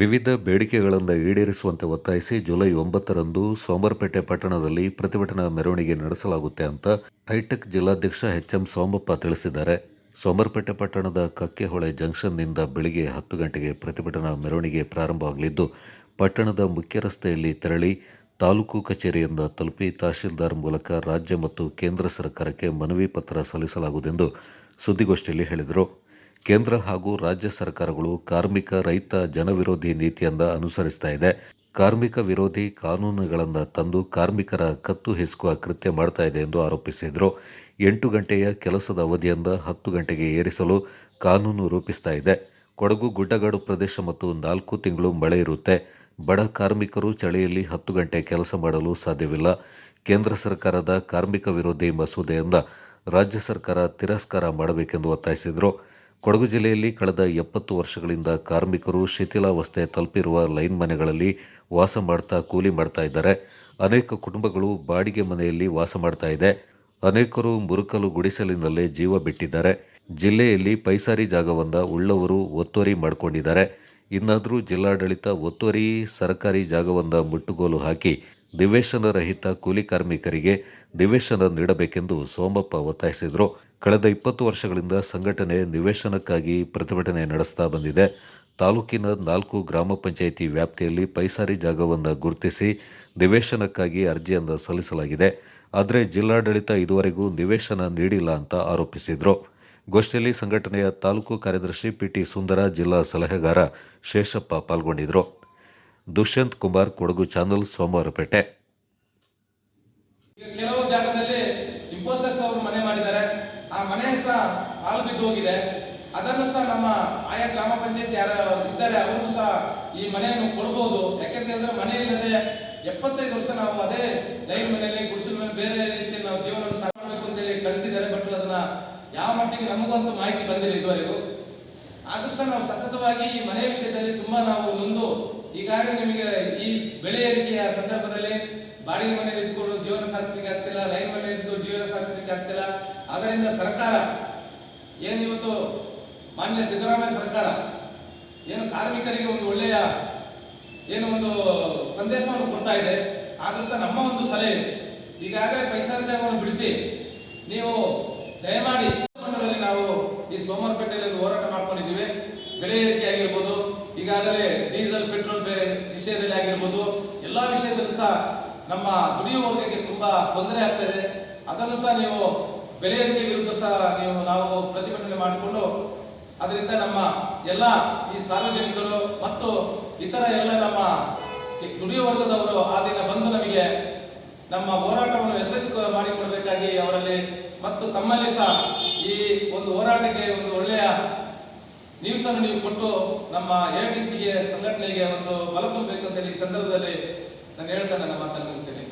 ವಿವಿಧ ಬೇಡಿಕೆಗಳನ್ನು ಈಡೇರಿಸುವಂತೆ ಒತ್ತಾಯಿಸಿ ಜುಲೈ ಒಂಬತ್ತರಂದು ಸೋಮರ್ಪೇಟೆ ಪಟ್ಟಣದಲ್ಲಿ ಪ್ರತಿಭಟನಾ ಮೆರವಣಿಗೆ ನಡೆಸಲಾಗುತ್ತೆ ಅಂತ ಹೈಟೆಕ್ ಜಿಲ್ಲಾಧ್ಯಕ್ಷ ಎಚ್ ಎಂ ಸೋಮಪ್ಪ ತಿಳಿಸಿದ್ದಾರೆ. ಸೋಮರ್ಪೇಟೆ ಪಟ್ಟಣದ ಕಕ್ಕೆಹೊಳೆ ಜಂಕ್ಷನ್ನಿಂದ ಬೆಳಿಗ್ಗೆ ಹತ್ತು ಗಂಟೆಗೆ ಪ್ರತಿಭಟನಾ ಮೆರವಣಿಗೆ ಪ್ರಾರಂಭವಾಗಲಿದ್ದು, ಪಟ್ಟಣದ ಮುಖ್ಯ ರಸ್ತೆಯಲ್ಲಿ ತೆರಳಿ ತಾಲೂಕು ಕಚೇರಿಯಿಂದ ತಲುಪಿ ತಹಶೀಲ್ದಾರ್ ಮೂಲಕ ರಾಜ್ಯ ಮತ್ತು ಕೇಂದ್ರ ಸರ್ಕಾರಕ್ಕೆ ಮನವಿ ಪತ್ರ ಸಲ್ಲಿಸಲಾಗುವುದೆಂದು ಸುದ್ದಿಗೋಷ್ಠಿಯಲ್ಲಿ ಹೇಳಿದರು. ಕೇಂದ್ರ ಹಾಗೂ ರಾಜ್ಯ ಸರ್ಕಾರಗಳು ಕಾರ್ಮಿಕ ರೈತ ಜನವಿರೋಧಿ ನೀತಿಯಿಂದ ಅನುಸರಿಸ್ತಾ ಇದೆ. ಕಾರ್ಮಿಕ ವಿರೋಧಿ ಕಾನೂನುಗಳನ್ನು ತಂದು ಕಾರ್ಮಿಕರ ಕತ್ತು ಹಿಸುಕುವ ಕೃತ್ಯ ಮಾಡ್ತಾ ಇದೆ ಎಂದು ಆರೋಪಿಸಿದರು. ಎಂಟು ಗಂಟೆಯ ಕೆಲಸದ ಅವಧಿಯಿಂದ ಹತ್ತು ಗಂಟೆಗೆ ಏರಿಸಲು ಕಾನೂನು ರೂಪಿಸ್ತಾ ಇದೆ. ಕೊಡಗು, ಗುಡ್ಡಗಾಡು ಪ್ರದೇಶ ಮತ್ತು ನಾಲ್ಕು ತಿಂಗಳು ಮಳೆ ಇರುತ್ತೆ. ಬಡ ಕಾರ್ಮಿಕರು ಚಳಿಯಲ್ಲಿ ಹತ್ತು ಗಂಟೆ ಕೆಲಸ ಮಾಡಲು ಸಾಧ್ಯವಿಲ್ಲ. ಕೇಂದ್ರ ಸರ್ಕಾರದ ಕಾರ್ಮಿಕ ವಿರೋಧಿ ಮಸೂದೆಯಿಂದ ರಾಜ್ಯ ಸರ್ಕಾರ ತಿರಸ್ಕಾರ ಮಾಡಬೇಕೆಂದು ಒತ್ತಾಯಿಸಿದರು. ಕೊಡಗು ಜಿಲ್ಲೆಯಲ್ಲಿ ಕಳೆದ ಎಪ್ಪತ್ತು ವರ್ಷಗಳಿಂದ ಕಾರ್ಮಿಕರು ಶಿಥಿಲಾವಸ್ಥೆ ತಲುಪಿರುವ ಲೈನ್ ಮನೆಗಳಲ್ಲಿ ವಾಸ ಮಾಡ್ತಾ ಕೂಲಿ ಮಾಡ್ತಾ ಇದ್ದಾರೆ. ಅನೇಕ ಕುಟುಂಬಗಳು ಬಾಡಿಗೆ ಮನೆಯಲ್ಲಿ ವಾಸ ಮಾಡ್ತಾ ಇದೆ. ಅನೇಕರು ಮುರುಕಲು ಗುಡಿಸಲಿನಲ್ಲೇ ಜೀವ ಬಿಟ್ಟಿದ್ದಾರೆ. ಜಿಲ್ಲೆಯಲ್ಲಿ ಪೈಸಾರಿ ಜಾಗವನ್ನ ಉಳ್ಳವರು ಒತ್ತುವರಿ ಮಾಡಿಕೊಂಡಿದ್ದಾರೆ. ಇನ್ನಾದರೂ ಜಿಲ್ಲಾಡಳಿತ ಒತ್ತುವರಿ, ಸರ್ಕಾರಿ ಜಾಗವನ್ನ ಮುಟ್ಟುಗೋಲು ಹಾಕಿ ದಿವೇಶನ ರಹಿತ ಕೂಲಿ ಕಾರ್ಮಿಕರಿಗೆ ದಿವೇಶನ ನೀಡಬೇಕೆಂದು ಸೋಮಪ್ಪ ಒತ್ತಾಯಿಸಿದರು. ಕಳೆದ ಇಪ್ಪತ್ತು ವರ್ಷಗಳಿಂದ ಸಂಘಟನೆ ನಿವೇಶನಕ್ಕಾಗಿ ಪ್ರತಿಭಟನೆ ನಡೆಸ್ತಾ ಬಂದಿದೆ. ತಾಲೂಕಿನ ನಾಲ್ಕು ಗ್ರಾಮ ಪಂಚಾಯಿತಿ ವ್ಯಾಪ್ತಿಯಲ್ಲಿ ಪೈಸಾರಿ ಜಾಗವನ್ನು ಗುರುತಿಸಿ ನಿವೇಶನಕ್ಕಾಗಿ ಅರ್ಜಿಯನ್ನು ಸಲ್ಲಿಸಲಾಗಿದೆ. ಆದರೆ ಜಿಲ್ಲಾಡಳಿತ ಇದುವರೆಗೂ ನಿವೇಶನ ನೀಡಿಲ್ಲ ಅಂತ ಆರೋಪಿಸಿದರು. ಗೋಷ್ಠಿಯಲ್ಲಿ ಸಂಘಟನೆಯ ತಾಲೂಕು ಕಾರ್ಯದರ್ಶಿ ಪಿಟಿ ಸುಂದರ, ಜಿಲ್ಲಾ ಸಲಹೆಗಾರ ಶೇಷಪ್ಪ ಪಾಲ್ಗೊಂಡಿದ್ದರು ದುಷ್ಯಂತ್ ಕುಮಾರ್, ಕೊಡಗು ಚಾನಲ್, ಸೋಮವಾರಪೇಟೆ. ಕೆಲವು ಜಾಗದಲ್ಲಿ ಇಂಫೋಸಿಸ್ ಅವರು ಮನೆ ಮಾಡಿದ್ದಾರೆ. ಆ ಮನೆ ಸಹ ಹಾಲು ಬಿದ್ದು ಹೋಗಿದೆ. ಅದನ್ನು ಸಹ ನಮ್ಮ ಆಯಾ ಗ್ರಾಮ ಪಂಚಾಯತ್ ಯಾರ ಇದ್ದಾರೆ ಅವರು ಸಹ ಈ ಮನೆಯನ್ನು ಕೊಡ್ಬೋದು ಹೇಳಿದ್ರೆ ಮನೆ ಇಲ್ಲದೆ ಎಪ್ಪತ್ತೈದು ವರ್ಷ ನಾವು ಅದೇ ಲೈನ್ ಮನೆಯಲ್ಲಿ ಗುಡಿಸಲು ಮೇಲೆ ಬೇರೆ ರೀತಿ ನಾವು ಜೀವನವನ್ನು ಸಾಗ ಮಾಡಬೇಕು ಅಂತೇಳಿ ಕಳಿಸಿದ್ದಾರೆ. ಬಟ್ ಅದನ್ನ ಯಾವ ಮಟ್ಟಿಗೆ ನಮಗಂತೂ ಮಾಹಿತಿ ಬಂದಿಲ್ಲ ಇದುವರೆಗೂ. ಆದ್ರೂ ಸಹ ನಾವು ಸತತವಾಗಿ ಈ ಮನೆ ವಿಷಯದಲ್ಲಿ ತುಂಬಾ ನಾವು ನೊಂದು. ಈಗಾಗಲೇ ನಿಮಗೆ ಈ ಬೆಳೆ ಏರಿಕೆಯ ಸಂದರ್ಭದಲ್ಲಿ ಬಾಡಿಗೆ ಮನೆಯಲ್ಲಿ ಇದ್ಕೊಂಡು ಜೀವನ ಸಾಗಿಸ್ಲಿಕ್ಕೆ ಆಗ್ತಿಲ್ಲ ಲೈನ್ ಮನೆ ಇದ್ದು ಜೀವನ ಸಾಗಿಸ್ಲಿಕ್ಕೆ ಆಗ್ತಿಲ್ಲ. ಅದರಿಂದ ಸರ್ಕಾರ, ಏನು ಇವತ್ತು ಮಾನ್ಯ ಸಿದ್ದರಾಮಯ್ಯ ಸರ್ಕಾರ, ಏನು ಕಾರ್ಮಿಕರಿಗೆ ಒಂದು ಒಳ್ಳೆಯ, ಏನು ಒಂದು ಸಂದೇಶವನ್ನು ಕೊಡ್ತಾ ಇದೆ ಆದರೂ ಸಹ ನಮ್ಮ ಒಂದು ಸಲಹೆ. ಈಗಾಗಲೇ ಪೈಸಾರ ಜಾಗವನ್ನು ಬಿಡಿಸಿ, ನೀವು ದಯಮಾಡಿ ಮಟ್ಟದಲ್ಲಿ ನಾವು ಈ ಸೋಮವಾರಪೇಟೆಯಲ್ಲಿ ಒಂದು ಹೋರಾಟ ಮಾಡ್ಕೊಂಡಿದ್ದೀವಿ ಬೆಲೆ ಏರಿಕೆ ಆಗಿರ್ಬೋದು, ಈಗಾಗಲೇ ಡೀಸೆಲ್, ಪೆಟ್ರೋಲ್ ವಿಷಯದಲ್ಲಿ ಆಗಿರ್ಬೋದು, ಎಲ್ಲ ವಿಷಯದಲ್ಲೂ ಸಹ ನಮ್ಮ ದುಡಿಯುವ ವರ್ಗಕ್ಕೆ ತುಂಬ ತೊಂದರೆ ಆಗ್ತಾ ಇದೆ ಅದನ್ನು ಸಹ ನೀವು ಬೆಲೆ ಏರಿಕೆ ವಿರುದ್ಧ ಸಹ ನೀವು ನಾವು ಪ್ರತಿಭಟನೆ ಮಾಡಿಕೊಂಡು, ಅದರಿಂದ ನಮ್ಮ ಎಲ್ಲ ಈ ಸಾರ್ವಜನಿಕರು ಮತ್ತು ಇತರ ಎಲ್ಲ ನಮ್ಮ ದುಡಿಯುವ ವರ್ಗದವರು ಆ ದಿನ ಬಂದು ನಮಗೆ ನಮ್ಮ ಹೋರಾಟವನ್ನು ಯಶಸ್ವಿ ಮಾಡಿಕೊಡಬೇಕಾಗಿ ಅವರಲ್ಲಿ ಮತ್ತು ತಮ್ಮಲ್ಲಿ ಸಹ ಈ ಒಂದು ಹೋರಾಟಕ್ಕೆ ಒಂದು ಒಳ್ಳೆಯ ನ್ಯೂಸ್ ಅನ್ನು ನೀವು ಕೊಟ್ಟು ನಮ್ಮ ಎ ಸಂಘಟನೆಗೆ ಒಂದು ಬಲ ತುಂಬಬೇಕು ಅಂತ ಈ ಸಂದರ್ಭದಲ್ಲಿ ನಾನು ಹೇಳ್ತಾ ನನ್ನ ಮಾತನ್ನು ಮುಗಿಸ್ತೇನೆ.